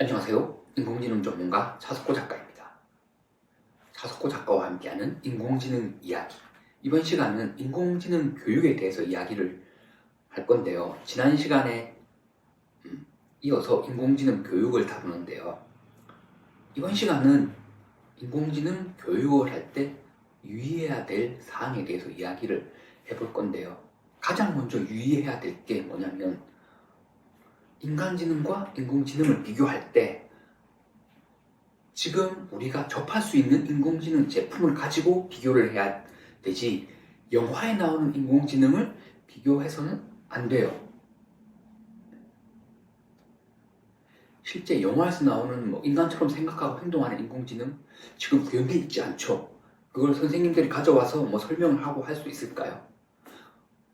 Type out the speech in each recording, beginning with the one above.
안녕하세요. 인공지능 전문가 차석호 작가입니다. 차석호 작가와 함께하는 인공지능 이야기. 이번 시간은 인공지능 교육에 대해서 이야기를 할 건데요. 지난 시간에 음, 이어서 인공지능 교육을 다루는데요. 이번 시간은 인공지능 교육을 할 때 유의해야 될 사항에 대해서 이야기를 해볼 건데요. 가장 먼저 유의해야 될 게 뭐냐면 인간지능과 인공지능을 비교할 때 지금 우리가 접할 수 있는 인공지능 제품을 가지고 비교를 해야 되지 영화에 나오는 인공지능을 비교해서는 안 돼요. 실제 영화에서 나오는 뭐 인간처럼 생각하고 행동하는 인공지능 지금 구현돼 있지 않죠. 그걸 선생님들이 가져와서 뭐 설명을 하고 할 수 있을까요?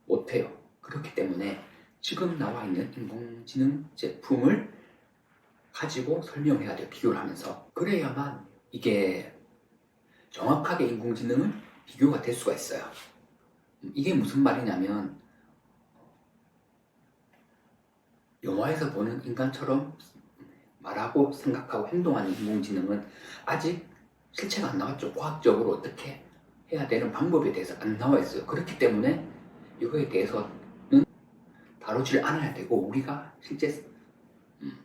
못해요. 그렇기 때문에 지금 나와 있는 인공지능 제품을 가지고 설명해야 돼요. 비교를 하면서. 그래야만 이게 정확하게 인공지능은 비교가 될 수가 있어요. 음, 이게 무슨 말이냐면 영화에서 보는 인간처럼 말하고 생각하고 행동하는 인공지능은 아직 실체가 안 나왔죠. 과학적으로 어떻게 해야 되는 방법에 대해서 안 나와 있어요. 그렇기 때문에 이거에 대해서는 다루지를 않아야 되고 우리가 실제 음,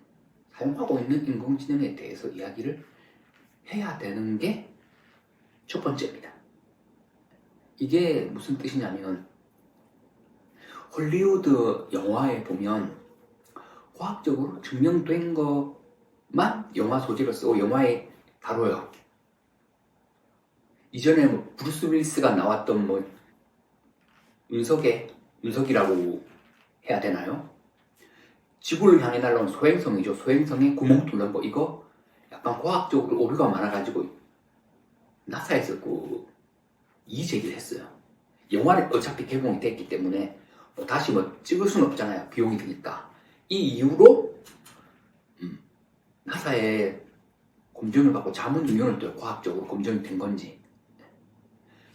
사용하고 있는 인공지능에 대해서 이야기를 해야 되는 게 첫 번째입니다. 이게 무슨 뜻이냐면 헐리우드 영화에 보면 과학적으로 증명된 것만 영화 소재로 쓰고 영화에 다뤄요. 이전에 뭐 브루스 윌리스가 나왔던 뭐 윤석의 윤석이라고 해야 되나요? 지구를 향해 날아온 소행성이죠. 소행성에 구멍 뚫는 거 이거 약간 과학적으로 오류가 많아가지고 나사에서 그 이의제기를 했어요. 영화는 어차피 개봉이 됐기 때문에 뭐 다시 뭐 찍을 수는 없잖아요. 비용이 드니까. 이 이후로 음, 나사에 검증을 받고 자문 위원을 둬요. 과학적으로 검증이 된 건지.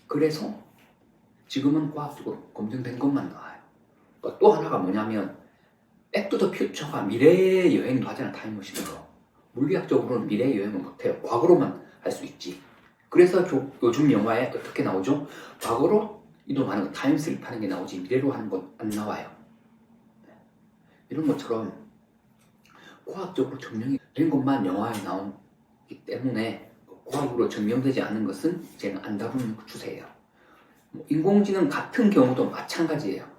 그래서 지금은 과학적으로 검증된 것만 나와요. 그러니까 또 하나가 뭐냐면 백투더 퓨처가 미래 여행도 하잖아 타임머신으로. 물리학적으로는 미래 여행을 못해요. 과거로만 할 수 있지. 그래서 조- 요즘 영화에 어떻게 나오죠? 과거로 이동하는 거, 타임슬립 하는 게 나오지 미래로 하는 건 안 나와요. 이런 것처럼 과학적으로 증명이 된 것만 영화에 나오기 때문에 과학으로 증명되지 않은 것은 이제는 안 다루는 추세예요. 뭐 인공지능 같은 경우도 마찬가지예요.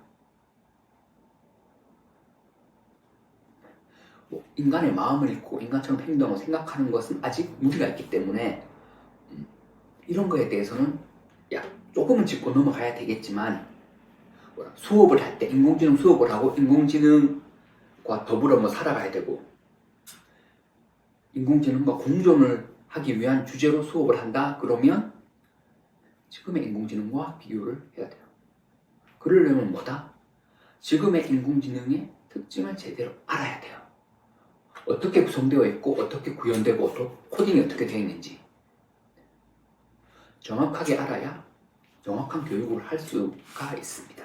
뭐 인간의 마음을 읽고 인간처럼 행동을 생각하는 것은 아직 무리가 있기 때문에 음, 이런 거에 대해서는 야 조금은 짚고 넘어가야 되겠지만 수업을 할 때 인공지능 수업을 하고 인공지능과 더불어 뭐 살아가야 되고 인공지능과 공존을 하기 위한 주제로 수업을 한다 그러면 지금의 인공지능과 비교를 해야 돼요. 그러려면 뭐다? 지금의 인공지능의 특징을 제대로 알아야 돼요. 어떻게 구성되어 있고 어떻게 구현되고 또 코딩이 어떻게 되어 있는지 정확하게 알아야 정확한 교육을 할 수가 있습니다.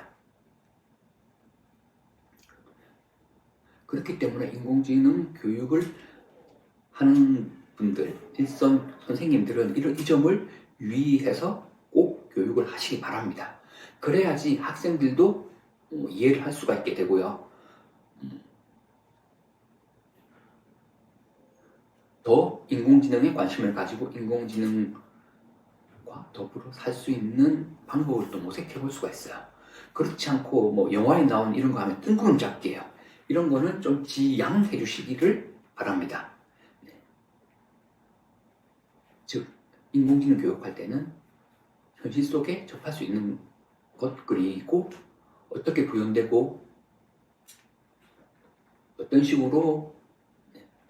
그렇기 때문에 인공지능 교육을 하는 분들, 일선 선생님들은 이런 이 점을 유의해서 꼭 교육을 하시기 바랍니다. 그래야지 학생들도 어, 이해를 할 수가 있게 되고요. 더 인공지능에 관심을 가지고 인공지능과 더불어 살 수 있는 방법을 또 모색해 볼 수가 있어요. 그렇지 않고 뭐 영화에 나온 이런 거 하면 뜬구름 잡기예요. 이런 거는 좀 지양해 주시기를 바랍니다. 네. 즉 인공지능 교육할 때는 현실 속에 접할 수 있는 것 그리고 어떻게 구현되고 어떤 식으로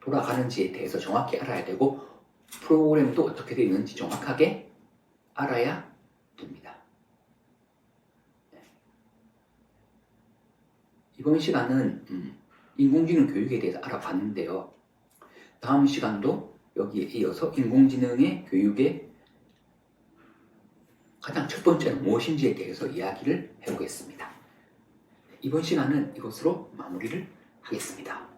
돌아가는지에 대해서 정확히 알아야 되고 프로그램도 어떻게 되어 있는지 정확하게 알아야 됩니다. 네. 이번 시간은 음, 인공지능 교육에 대해서 알아봤는데요. 다음 시간도 여기에 이어서 인공지능의 교육의 가장 첫 번째는 무엇인지에 대해서 이야기를 해보겠습니다. 이번 시간은 이것으로 마무리를 하겠습니다.